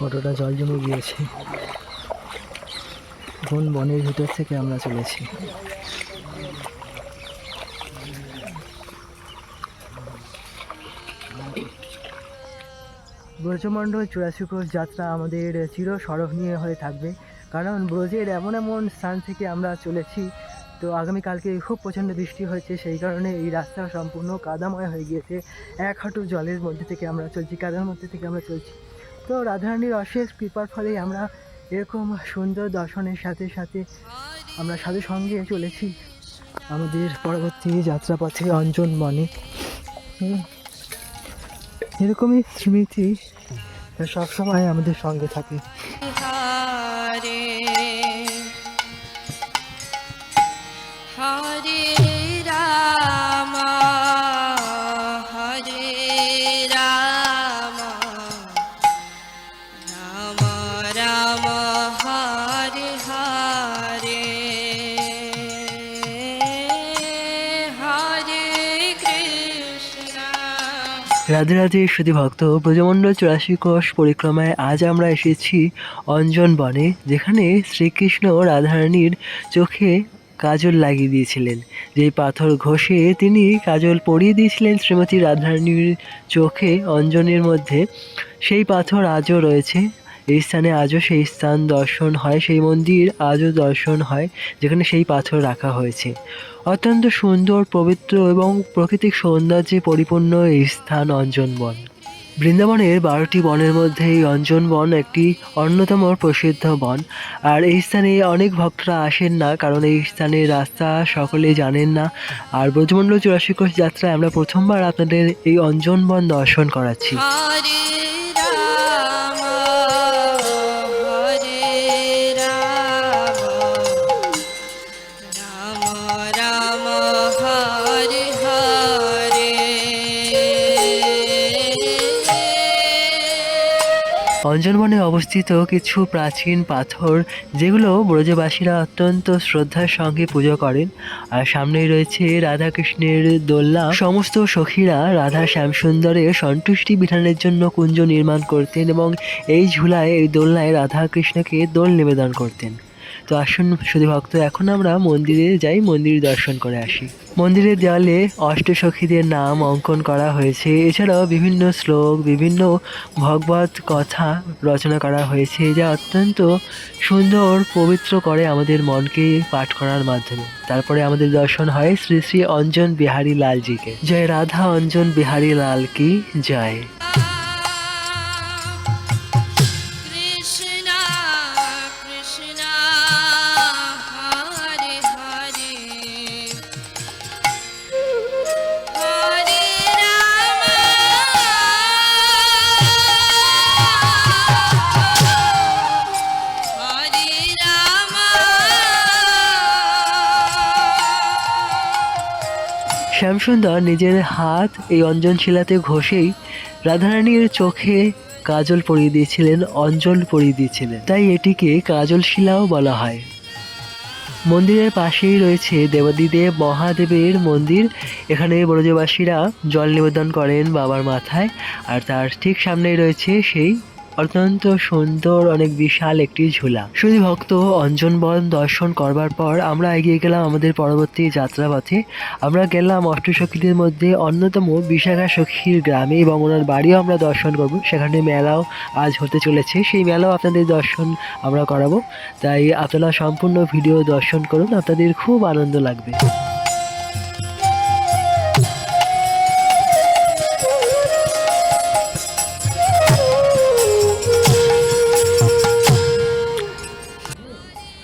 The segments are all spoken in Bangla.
কতটা জল জমে গিয়েছে? কোন বনের ভিতর থেকে আমরা চলেছি? ব্রজমণ্ডল চুরাশি কোষ যাত্রা আমাদের চির স্মরণীয় হয়ে থাকবে। কারণ ব্রজের এমন এমন স্থান থেকে আমরা চলেছি, তো আগামীকালকে খুব প্রচণ্ড বৃষ্টি হয়েছে, সেই কারণে এই রাস্তা সম্পূর্ণ কাদাময় হয়ে গিয়েছে। এক হাঁটু জলের মধ্যে থেকে আমরা চলছি, কাদার মধ্যে থেকে আমরা চলছি। তো রাধারানীর অশেষ কৃপার ফলে আমরা এরকম সুন্দর দর্শনের সাথে সাথে আমরা সাথে সঙ্গে চলেছি। আমাদের পরবর্তী যাত্রাপথে অঞ্জন মনে হুম। এরকমই স্মৃতি সবসময় আমাদের সঙ্গে থাকে। রাধে রাধে সুধী ভক্ত ব্রজমণ্ডল চুরাশি কোষ পরিক্রমায় আজ আমরা এসেছি অঞ্জন বনে, যেখানে শ্রীকৃষ্ণ রাধারানীর চোখে কাজল লাগিয়ে দিয়েছিলেন। যেই পাথর ঘষে তিনি কাজল পরিয়ে দিয়েছিলেন শ্রীমতী রাধারানীর চোখে অঞ্জনের মধ্যে, সেই পাথর আজও রয়েছে। এই স্থানে আজও সেই স্থান দর্শন হয়, সেই মন্দির আজও দর্শন হয়, যেখানে সেই পাথর রাখা হয়েছে। অত্যন্ত সুন্দর, পবিত্র এবং প্রাকৃতিক সৌন্দর্যে পরিপূর্ণ এই স্থান অঞ্জন বন বৃন্দাবনের বারোটি বনের মধ্যে এই অঞ্জন বন একটি অন্যতম প্রসিদ্ধ বন। আর এই স্থানে অনেক ভক্তরা আসেন না, কারণ এই স্থানের রাস্তা সকলে জানেন না। আর ব্রজমণ্ডল চুরাশি কোষ যাত্রায় আমরা প্রথমবার আপনাদের এই অঞ্জন বন দর্শন করাচ্ছি। অঞ্জনবনে অবস্থিত কিছু প্রাচীন পাথর, যেগুলো ব্রজবাসীরা অত্যন্ত শ্রদ্ধার সঙ্গে পুজো করেন। আর সামনেই রয়েছে রাধাকৃষ্ণের দোল্লা সমস্ত সখীরা রাধা শ্যামসুন্দরের সন্তুষ্টি বিধানের জন্য কুঞ্জ নির্মাণ করতেন এবং এই ঝুলায়, এই দোল্লায় রাধা কৃষ্ণকে দোল নিবেদন করতেন। তো আসুন শুধু ভক্ত, এখন আমরা মন্দিরে যাই, মন্দির দর্শন করে আসি। মন্দিরের দেওয়ালে অষ্টসখীদের নাম অঙ্কন করা হয়েছে। এছাড়াও বিভিন্ন শ্লোক, বিভিন্ন ভগবত কথা রচনা করা হয়েছে, যা অত্যন্ত সুন্দর, পবিত্র করে আমাদের মনকে পাঠ করার মাধ্যমে। তারপরে আমাদের দর্শন হয় শ্রী শ্রী অঞ্জন বিহারী লালজিকে। জয় রাধা অঞ্জন বিহারী লাল কি জয়। শ্যামসুন্দর নিজের হাত এই অঞ্জনশিলাতে ঘষেই রাধারানীর চোখে কাজল পরিয়ে দিয়েছিলেন অঞ্জল পরিয়ে দিয়েছিলেন। তাই এটিকে কাজল শিলাও বলা হয়। মন্দিরের পাশেই রয়েছে দেবাদিদেব মহাদেবের মন্দির। এখানে ব্রজবাসীরা জল নিবেদন করেন বাবার মাথায়। আর তার ঠিক সামনেই রয়েছে সেই অত্যন্ত সুন্দর, অনেক বিশাল একটি ঝুলা। শুধু ভক্ত অঞ্জন বন দর্শন করবার পর আমরা এগিয়ে গেলাম আমাদের পরবর্তী যাত্রাপথে। আমরা গেলাম অষ্টসখীদের মধ্যে অন্যতম বিশাখা সখীর গ্রামে এবং ওনার বাড়িও আমরা দর্শন করব। সেখানে মেলাও আজ হতে চলেছে। সেই মেলাও আপনাদের দর্শন আমরা করাবো। তাই আপনারা সম্পূর্ণ ভিডিও দর্শন করুন। আপনাদের খুব আনন্দ লাগবে।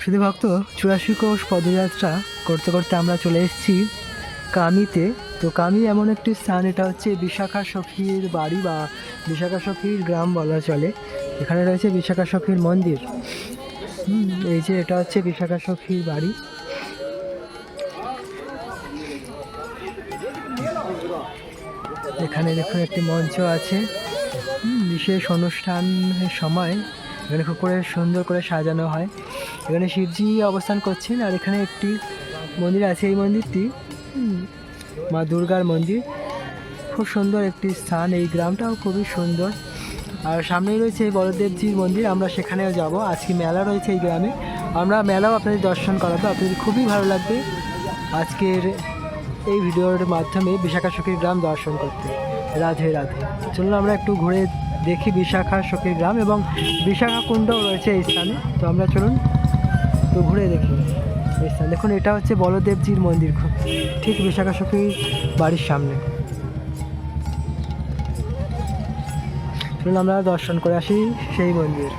শুধু ভক্ত চুরাশি কোষ পদযাত্রা করতে করতে আমরা চলে এসেছি কামিতে। তো কামি এমন একটি স্থান, এটা হচ্ছে বিশাখা সখীর বাড়ি বা বিশাখা সখীর গ্রাম বলা চলে। এখানে রয়েছে বিশাখা সখীর মন্দির। এই যে এটা হচ্ছে বিশাখা সখীর বাড়ি। এখানে দেখুন একটি মঞ্চ আছে। বিশেষ অনুষ্ঠানের সময় এখানে খুব করে সুন্দর করে সাজানো হয়। এখানে শিবজি অবস্থান করছেন আর এখানে একটি মন্দির আছে, এই মন্দিরটি মা দুর্গার মন্দির। খুব সুন্দর একটি স্থান, এই গ্রামটাও খুবই সুন্দর। আর সামনেই রয়েছে এই বলদেবজির মন্দির, আমরা সেখানেও যাব। আজকে মেলা রয়েছে এই গ্রামে। আমরা মেলাও আপনাদের দর্শন করাবো, আপনাদের খুবই ভালো লাগবে আজকের এই ভিডিওর মাধ্যমে বিশাখা সখীর গ্রাম দর্শন করতে। রাধে রাধে। চলুন আমরা একটু ঘুরে দেখি বিশাখা সখীর গ্রাম এবং বিশাখা কুণ্ডও রয়েছে এই স্থানে। তো আমরা চলুন তো ঘুরে দেখি। এই স্থান। দেখুন, এটা হচ্ছে বলদেবজির মন্দির ঠিক বিশাখা বাড়ির সামনে। চলুন, আমরা দর্শন করে আসি সেই মন্দির।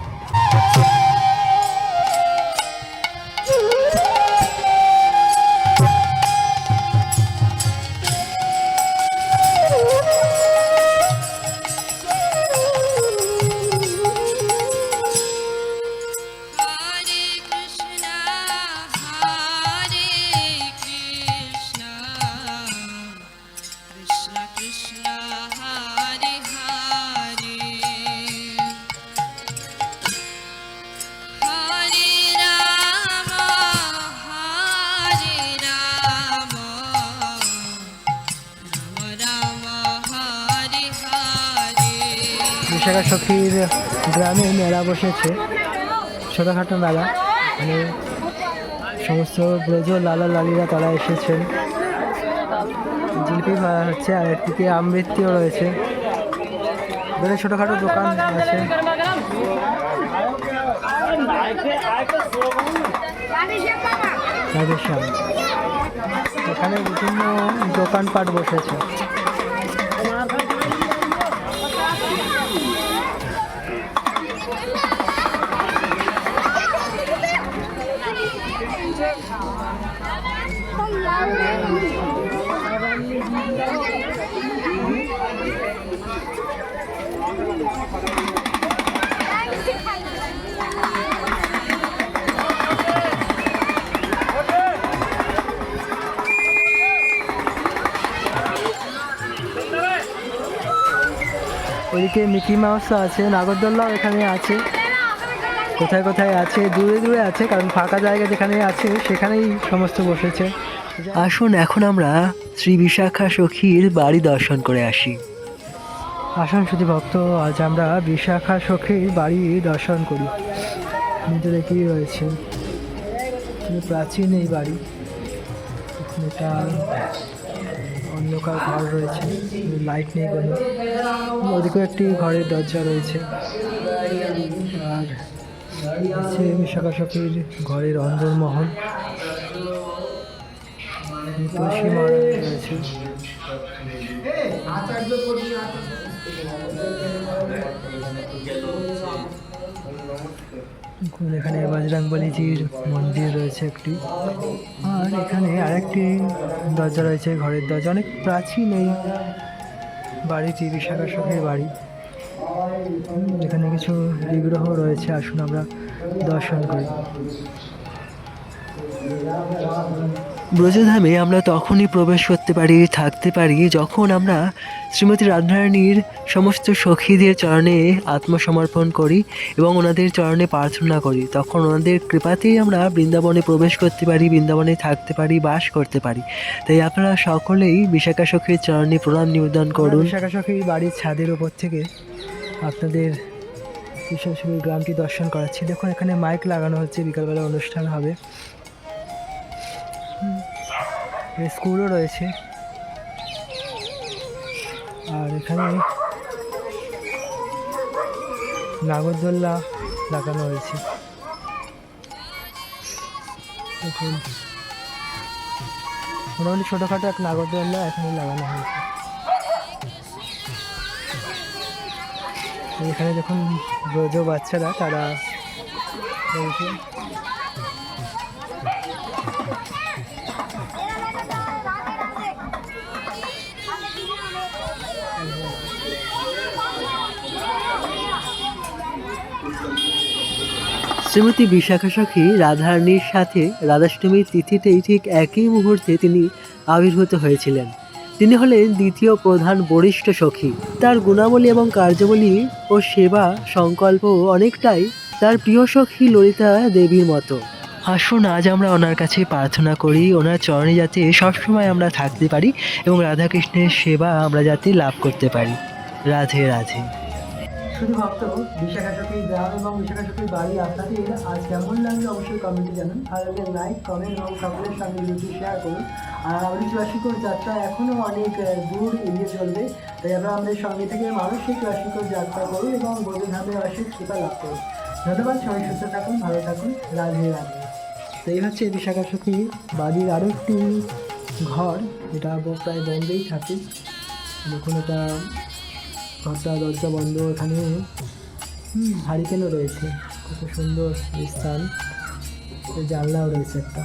বিশাখা সখীর গ্রামে মেলা বসেছে, ছোটোখাটো মেলা। মানে সমস্ত ব্রজ লালা লালিরা তারা এসেছেন। জিলিপি হচ্ছে, আর একদিকে আমৃত্তিও রয়েছে। এখানে ছোটোখাটো দোকান আছে। এখানে বিভিন্ন দোকানপাট বসেছে। ওইদিকে মিকি মাউসও আছে নাগরদোল্লাও এখানে আছে। কোথায় কোথায় আছে? দূরে দূরে আছে কারণ ফাঁকা জায়গা যেখানে আছে সেখানেই সমস্ত বসেছে। আসুন এখন আমরা শ্রী বিশাখা সখীর বাড়ি দর্শন করে আসি। আসুন শুধু ভক্ত আজ আমরা বিশাখা সখীর বাড়ি দর্শন করি। ভিতরে কি রয়েছে। প্রাচীন এই বাড়ি। একটা অন্ধকার ঘর রয়েছে লাইট নেই কোনো। ওদিকেও একটি ঘরের দরজা রয়েছে। আর বিশাখা সখীর ঘরের অন্দরমহল। তুলসী মারা রয়েছে। দেখুন এখানে বজরংবলীজির মন্দির রয়েছে একটি। আর এখানে আরেকটি দরজা রয়েছে ঘরের দরজা। অনেক প্রাচীন এই বাড়িটি বিশাখা শখের বাড়ি। এখানে কিছু বিগ্রহ রয়েছে, আসুন আমরা দর্শন করি। ব্রজধামে আমরা তখনই প্রবেশ করতে পারি থাকতে পারি যখন আমরা শ্রীমতী রাধারানীর সমস্ত সখীদের চরণে আত্মসমর্পণ করি এবং ওনাদের চরণে প্রার্থনা করি। তখন ওনাদের কৃপাতেই আমরা বৃন্দাবনে প্রবেশ করতে পারি বৃন্দাবনে থাকতে পারি বাস করতে পারি। তাই আপনারা সকলেই বিশাখা সখীর চরণে প্রণাম নিবেদন করুন। বিশাখা সখীর বাড়ির ছাদের উপর থেকে আপনাদের বিশাখা সখীর গ্রামটি দর্শন করাচ্ছি। দেখুন এখানে মাইক লাগানো হচ্ছে বিকালবেলা অনুষ্ঠান হবে। স্কুলও রয়েছে। আর এখানে নাগরদোল্লা লাগানো হয়েছে। মোটামুটি ছোটোখাটো এক নাগরদোল্লা এখানে লাগানো হয়েছে। এখানে দেখুন ব্রজ বাচ্চারা তারা রয়েছে। শ্রীমতী বিশাখা সখী রাধারানীর সাথে রাধাষ্টমীর তিথিতেই ঠিক একই মুহূর্তে তিনি আবির্ভূত হয়েছিলেন। তিনি হলেন দ্বিতীয় প্রধান বরিষ্ঠ সখী। তার গুণাবলী এবং কার্যাবলী ও সেবা সংকল্প অনেকটাই তার প্রিয় সখী ললিতা দেবীর মতো। আসুন, আজ আমরা ওনার কাছে প্রার্থনা করি, ওনার চরণে যাতে সবসময় আমরা থাকতে পারি এবং রাধাকৃষ্ণের সেবা আমরা যাতে লাভ করতে পারি। রাধে রাধে। শুধু ভক্ত বিশাখা সখীর গ্রাম এবং বিশাখা সখীর বাড়ি আপনাদের আজ কেমন লাগল অবশ্যই কমেন্টে জানান। ভালো লাগলে লাইক কমেন্ট এবং সকলের সঙ্গে ভিডিওটি শেয়ার করুন। আর চুয়াশিকোর যাত্রা এখনও অনেক দূর এগিয়ে চলবে। তাই আমরা আমাদের সঙ্গে থেকে মানসিক চুয়াশিকোর যাত্রা করুন এবং বোধধামের অশেষ কৃপা লাভ করুন। ধন্যবাদ, সবাই সুস্থ থাকুন, ভালো থাকুন, রাধে রাধে। তো এই হচ্ছে বিশাখা সখীর বাড়ির আরও একটি ঘর এটা প্রায় বন্ধেই থাকে। দেখুন এটা ঘরটা দরজা বন্ধ হুম, হারিকেনও রয়েছে। কত সুন্দর স্থান। জানলাও রয়েছে একটা।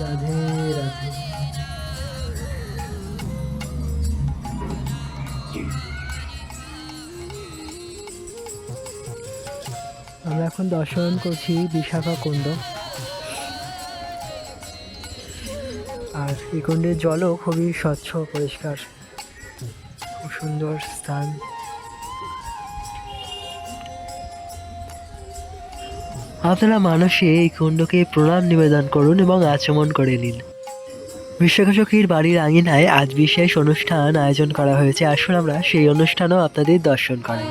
রাধে রাধে। আমরা এখন দর্শন করছি বিশাখা কুণ্ড আর এই কুণ্ডের জলও খুবই স্বচ্ছ, পরিষ্কার। খুব সুন্দর স্থান। আপনারা মানুষে এই কুণ্ডকে প্রণাম নিবেদন করুন এবং আচমন করে নিন। বিশ্বকসখীর বাড়ির আঙিনায় আজ বিশেষ অনুষ্ঠান আয়োজন করা হয়েছে। আসুন আমরা সেই অনুষ্ঠানও আপনাদের দর্শন করাই।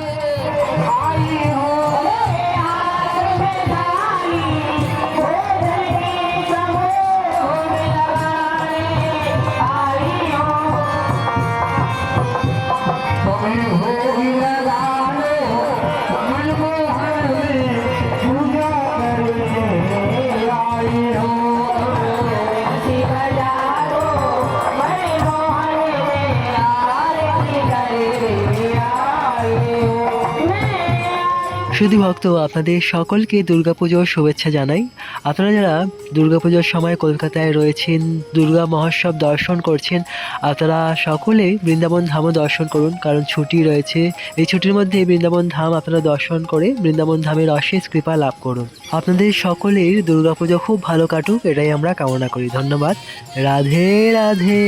শুধু ভক্ত, আপনাদের সকলকে দুর্গাপুজোর শুভেচ্ছা জানাই। আপনারা যারা দুর্গাপুজোর সময় কলকাতায় রয়েছেন, দুর্গা মহোৎসব দর্শন করছেন, আপনারা সকলে বৃন্দাবন ধামও দর্শন করুন, কারণ ছুটি রয়েছে। এই ছুটির মধ্যে বৃন্দাবন ধাম আপনারা দর্শন করে বৃন্দাবন ধামের অশেষ কৃপা লাভ করুন। আপনাদের সকলের দুর্গাপুজো খুব ভালো কাটুক, এটাই আমরা কামনা করি। ধন্যবাদ। রাধে রাধে।